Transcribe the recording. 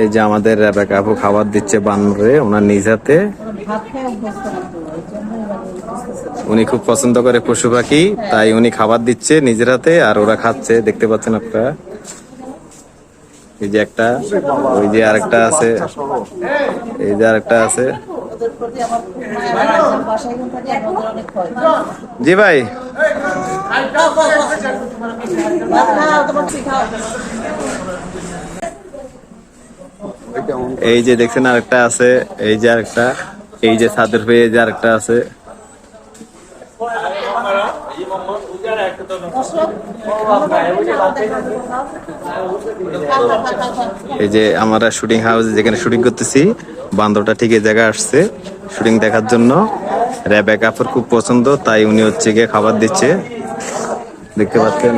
এই যে আমাদের আপু খাবার দিচ্ছে বানরে, ওনার নিজ হাতে। উনি খুব পছন্দ করে পশু পাখি, তাই উনি খাবার দিচ্ছে নিজের হাতে আর ওরা খাচ্ছে দেখতে পাচ্ছেন আপনারা এই যে একটা, ওই যে আরেকটা আছে এই যে আরেকটা আছে। জি ভাই এই যে দেখছেন আরেকটা আছে, এই যে আরেকটা, এই যে ছাদের হয়ে এই যে আরেকটা আছে। এই যে আমরা শুটিং হাউস যেখানে শুটিং করতেছি, বান্দরটা ঠিক এই জায়গায় আসছে শুটিং দেখার জন্য র্যাবে কাপড় খুব পছন্দ, তাই উনি হচ্ছে গিয়ে খাবার দিচ্ছে দেখতে পাচ্ছেন?